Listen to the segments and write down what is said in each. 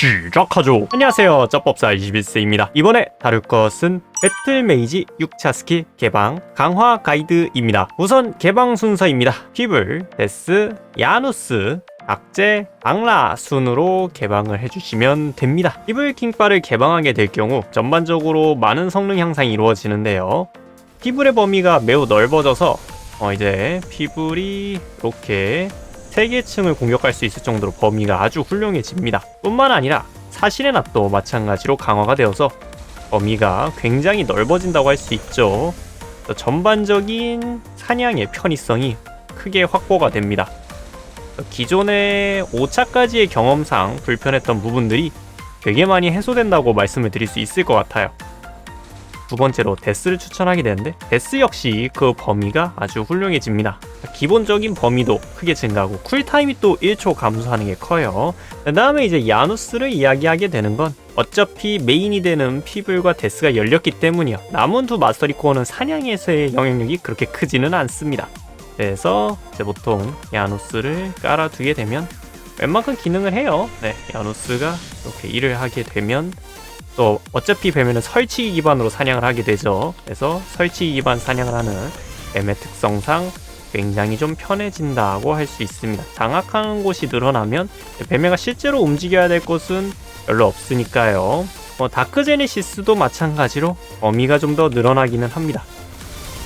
시작하죠. 안녕하세요. 쩌법사 21세입니다. 이번에 다룰 것은 배틀 메이지 6차 스킬 개방 강화 가이드입니다. 우선 개방 순서입니다. 피블, 데스, 야누스, 악재, 악라 순으로 개방을 해주시면 됩니다. 피블 킹바를 개방하게 될 경우 전반적으로 많은 성능 향상이 이루어지는데요. 피블의 범위가 매우 넓어져서 어 이제 피블이 이렇게 세개 층을 공격할 수 있을 정도로 범위가 아주 훌륭해집니다. 뿐만 아니라 사실의 낫도 마찬가지로 강화가 되어서 범위가 굉장히 넓어진다고 할 수 있죠. 또 전반적인 사냥의 편의성이 크게 확보가 됩니다. 기존의 5차까지의 경험상 불편했던 부분들이 되게 많이 해소된다고 말씀을 드릴 수 있을 것 같아요. 두 번째로 데스를 추천하게 되는데 데스 역시 그 범위가 아주 훌륭해집니다. 기본적인 범위도 크게 증가하고 쿨타임이 또 1초 감소하는 게 커요. 그 다음에 이제 야누스를 이야기하게 되는 건 어차피 메인이 되는 피블과 데스가 열렸기 때문이요. 남은 두 마스터리 코어는 사냥에서의 영향력이 그렇게 크지는 않습니다. 그래서 이제 보통 야누스를 깔아두게 되면 웬만큼 기능을 해요. 네, 야누스가 이렇게 일을 하게 되면 또 어차피 뱀에는 설치기 기반으로 사냥을 하게 되죠. 그래서 설치기 기반 사냥을 하는 뱀의 특성상 굉장히 좀 편해진다고 할 수 있습니다. 장악하는 곳이 늘어나면 뱀에가 실제로 움직여야 될 곳은 별로 없으니까요. 뭐 다크제네시스도 마찬가지로 범위가 좀 더 늘어나기는 합니다.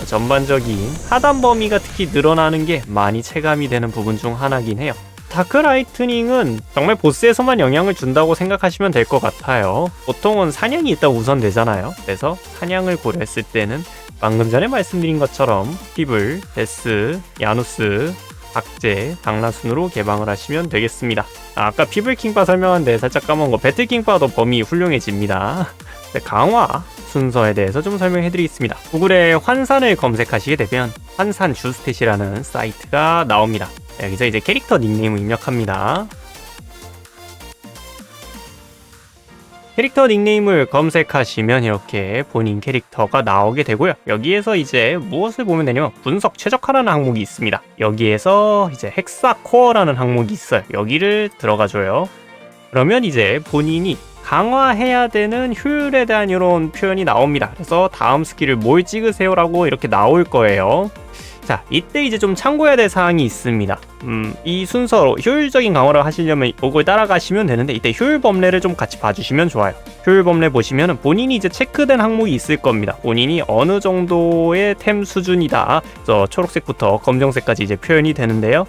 전반적인 하단 범위가 특히 늘어나는 게 많이 체감이 되는 부분 중 하나긴 해요. 다크 라이트닝은 정말 보스에서만 영향을 준다고 생각하시면 될 것 같아요. 보통은 사냥이 일단 우선되잖아요. 그래서 사냥을 고려했을 때는 방금 전에 말씀드린 것처럼 피블, 데스, 야누스, 박제, 당라순으로 개방을 하시면 되겠습니다. 아, 까 피블 킹바 설명한데 살짝 까먹은 거 배틀 킹바도 범위 훌륭해집니다. 네, 강화 순서에 대해서 좀 설명해 드리겠습니다. 구글에 환산을 검색하시게 되면 환산 주스탯이라는 사이트가 나옵니다. 여기서 이제 캐릭터 닉네임을 입력합니다. 캐릭터 닉네임을 검색하시면 이렇게 본인 캐릭터가 나오게 되고요. 여기에서 이제 무엇을 보면 되냐면 분석 최적화라는 항목이 있습니다. 여기에서 이제 헥사 코어라는 항목이 있어요. 여기를 들어가줘요. 그러면 이제 본인이 강화해야 되는 효율에 대한 이런 표현이 나옵니다. 그래서 다음 스킬을 뭘 찍으세요라고 이렇게 나올 거예요. 자, 이때 이제 좀 참고해야 될 사항이 있습니다. 음, 이 순서로 효율적인 강화를 하시려면 이걸 따라가시면 되는데 이때 효율 범례를 좀 같이 봐주시면 좋아요. 효율 범례 보시면은 본인이 이제 체크된 항목이 있을 겁니다. 본인이 어느 정도의 템 수준이다. 그래서 초록색부터 검정색까지 이제 표현이 되는데요.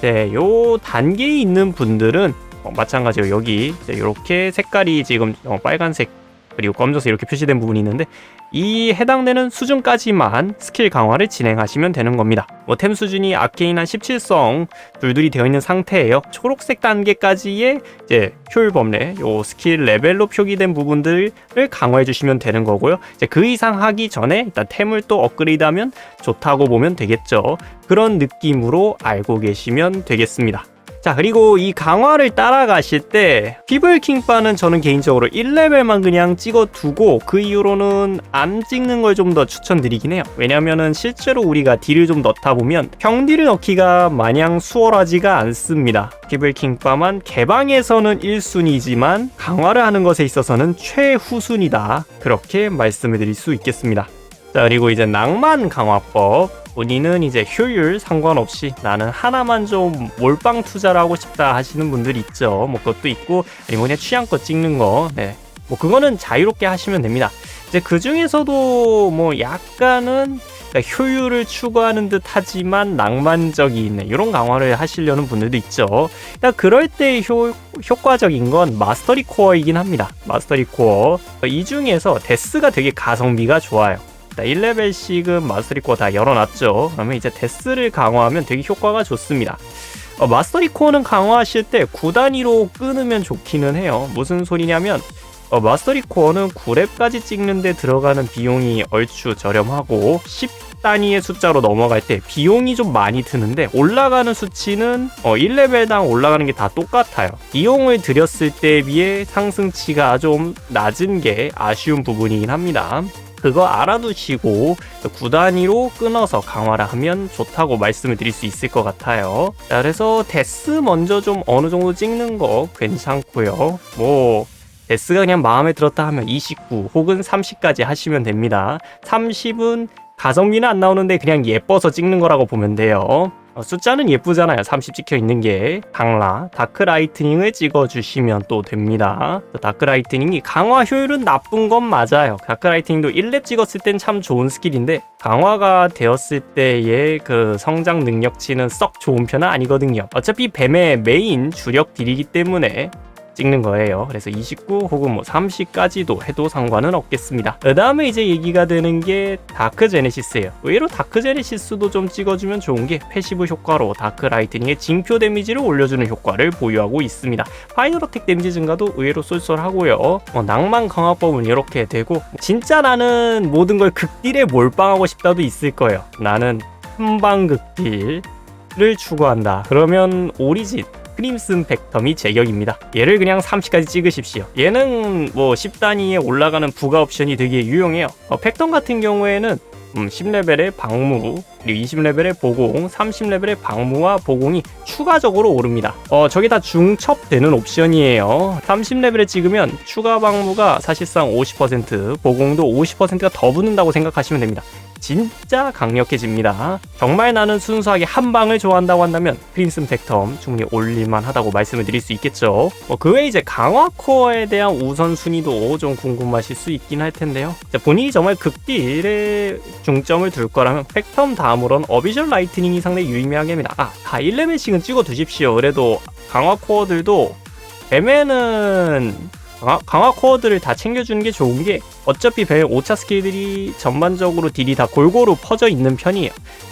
네, 요 단계에 있는 분들은 어, 마찬가지로 여기 이렇게 색깔이 지금 어, 빨간색 그리고 검정색 이렇게 표시된 부분이 있는데 이 해당되는 수준까지만 스킬 강화를 진행하시면 되는 겁니다. 뭐 템 수준이 아케인 한 17성 둘둘이 되어 있는 상태예요. 초록색 단계까지의 이제 효율 범례, 요 스킬 레벨로 표기된 부분들을 강화해 주시면 되는 거고요. 이제 그 이상 하기 전에 일단 템을 또 업그레이드하면 좋다고 보면 되겠죠. 그런 느낌으로 알고 계시면 되겠습니다. 자 그리고 이 강화를 따라가실 때 피블킹바는 저는 개인적으로 1레벨만 그냥 찍어두고 그 이후로는 안 찍는 걸 좀 더 추천드리긴 해요. 왜냐면은 실제로 우리가 딜을 좀 넣다 보면 평딜을 넣기가 마냥 수월하지가 않습니다. 피블킹바만 개방에서는 1순위지만 강화를 하는 것에 있어서는 최후순이다. 그렇게 말씀을 드릴 수 있겠습니다. 자 그리고 이제 낭만 강화법 본인은 이제 효율 상관없이 나는 하나만 좀 몰빵 투자를 하고 싶다 하시는 분들 있죠. 뭐 그것도 있고 아니면 그냥 취향껏 찍는 거. 네. 뭐 그거는 자유롭게 하시면 됩니다. 이제 그 중에서도 뭐 약간은 그러니까 효율을 추구하는 듯 하지만 낭만적인 이런 강화를 하시려는 분들도 있죠. 그러니까 그럴 때 효, 효과적인 건 마스터리 코어이긴 합니다. 마스터리 코어. 이 중에서 데스가 되게 가성비가 좋아요. 1레벨씩은 마스터리 코어 다 열어놨죠. 그러면 이제 데스를 강화하면 되게 효과가 좋습니다. 어, 마스터리 코어는 강화하실 때 9단위로 끊으면 좋기는 해요. 무슨 소리냐면 어, 마스터리 코어는 9렙까지 찍는데 들어가는 비용이 얼추 저렴하고 10단위의 숫자로 넘어갈 때 비용이 좀 많이 드는데 올라가는 수치는 어, 1레벨당 올라가는 게 다 똑같아요. 비용을 들였을 때에 비해 상승치가 좀 낮은 게 아쉬운 부분이긴 합니다. 그거 알아두시고 구 단위로 끊어서 강화를 하면 좋다고 말씀을 드릴 수 있을 것 같아요. 자, 그래서 데스 먼저 좀 어느 정도 찍는 거 괜찮고요. 뭐 데스가 그냥 마음에 들었다 하면 29 혹은 30까지 하시면 됩니다. 30은 가성비는 안 나오는데 그냥 예뻐서 찍는 거라고 보면 돼요. 어, 숫자는 예쁘잖아요. 30 찍혀 있는 게 강라 다크 라이트닝을 찍어 주시면 또 됩니다. 다크 라이트닝이 강화 효율은 나쁜 건 맞아요. 다크 라이트닝도 1렙 찍었을 땐 참 좋은 스킬인데 강화가 되었을 때의 그 성장 능력치는 썩 좋은 편은 아니거든요. 어차피 뱀의 메인 주력 딜이기 때문에 찍는 거예요. 그래서 29 혹은 뭐 30까지도 해도 상관은 없겠습니다. 그 다음에 이제 얘기가 되는 게 다크 제네시스예요. 의외로 다크 제네시스도 좀 찍어주면 좋은 게 패시브 효과로 다크 라이트닝의 징표 데미지를 올려주는 효과를 보유하고 있습니다. 파이널 어택 데미지 증가도 의외로 쏠쏠하고요. 어, 낭만 강화법은 이렇게 되고 진짜 나는 모든 걸 극딜에 몰빵하고 싶다도 있을 거예요. 나는 한방 극딜을 추구한다. 그러면 오리진 크림슨 팩텀이 제격입니다. 얘를 그냥 30까지 찍으십시오. 얘는 뭐 10단위에 올라가는 부가 옵션이 되게 유용해요. 어, 팩텀 같은 경우에는 음, 10레벨의 방무, 그리고 20레벨의 보공, 30레벨의 방무와 보공이 추가적으로 오릅니다. 어, 저게 다 중첩되는 옵션이에요. 30레벨에 찍으면 추가 방무가 사실상 50%, 보공도 50%가 더 붙는다고 생각하시면 됩니다. 진짜 강력해집니다. 정말 나는 순수하게 한 방을 좋아한다고 한다면 크림슨 팩텀 충분히 올릴만 하다고 말씀을 드릴 수 있겠죠. 어, 그 외에 이제 강화 코어에 대한 우선순위도 좀 궁금하실 수 있긴 할 텐데요. 자, 본인이 정말 극딜에 중점을 둘 거라면 팩텀 다음으론 어비전 라이트닝이 상당히 유의미하게입니다. 아, 다 1레벨씩은 찍어 두십시오. 그래도 강화 코어들도 뱀에는 강화 코어들을 다 챙겨주는 게 좋은 게 어차피 뱀의 5차 스킬들이 전반적으로 딜이 다 골고루 퍼져 있는 편이에요.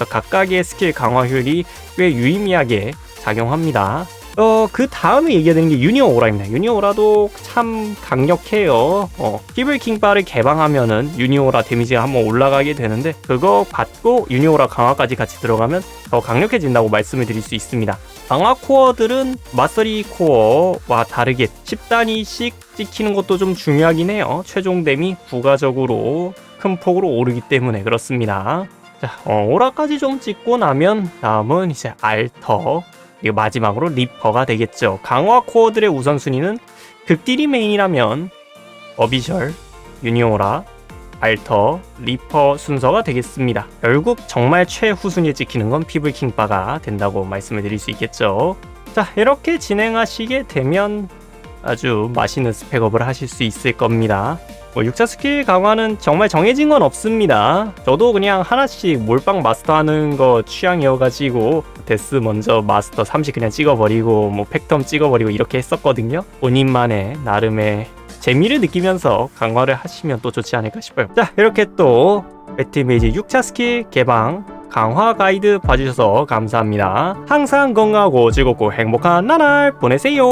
각각의 스킬 강화 효율이 꽤 유의미하게 작용합니다. 어, 그 다음에 얘기해야 되는 게 유니어 오라입니다. 유니어 오라도 참 강력해요. 어, 피블킹 바를 개방하면은 유니어 오라 데미지가 한번 올라가게 되는데, 그거 받고 유니어 오라 강화까지 같이 들어가면 더 강력해진다고 말씀을 드릴 수 있습니다. 강화 코어들은 마서리 코어와 다르게 10단위씩 찍히는 것도 좀 중요하긴 해요. 최종 댐이 부가적으로 큰 폭으로 오르기 때문에 그렇습니다. 자, 어, 오라까지 좀 찍고 나면 다음은 이제 알터 그리고 마지막으로 리퍼가 되겠죠. 강화 코어들의 우선순위는 극딜이 메인이라면 어비셜, 유니오라, 알터, 리퍼 순서가 되겠습니다. 결국 정말 최후순위에 찍히는 건 피블킹바가 된다고 말씀을 드릴 수 있겠죠. 자, 이렇게 진행하시게 되면 아주 맛있는 스펙업을 하실 수 있을 겁니다. 뭐 6차 스킬 강화는 정말 정해진 건 없습니다. 저도 그냥 하나씩 몰빵 마스터하는 거 취향이어가지고 데스 먼저 마스터 30 그냥 찍어버리고 뭐 팩텀 찍어버리고 이렇게 했었거든요. 본인만의 나름의 재미를 느끼면서 강화를 하시면 또 좋지 않을까 싶어요. 자 이렇게 또 배트메이지 6차 스킬 개방 강화 가이드 봐주셔서 감사합니다. 항상 건강하고 즐겁고 행복한 나날 보내세요.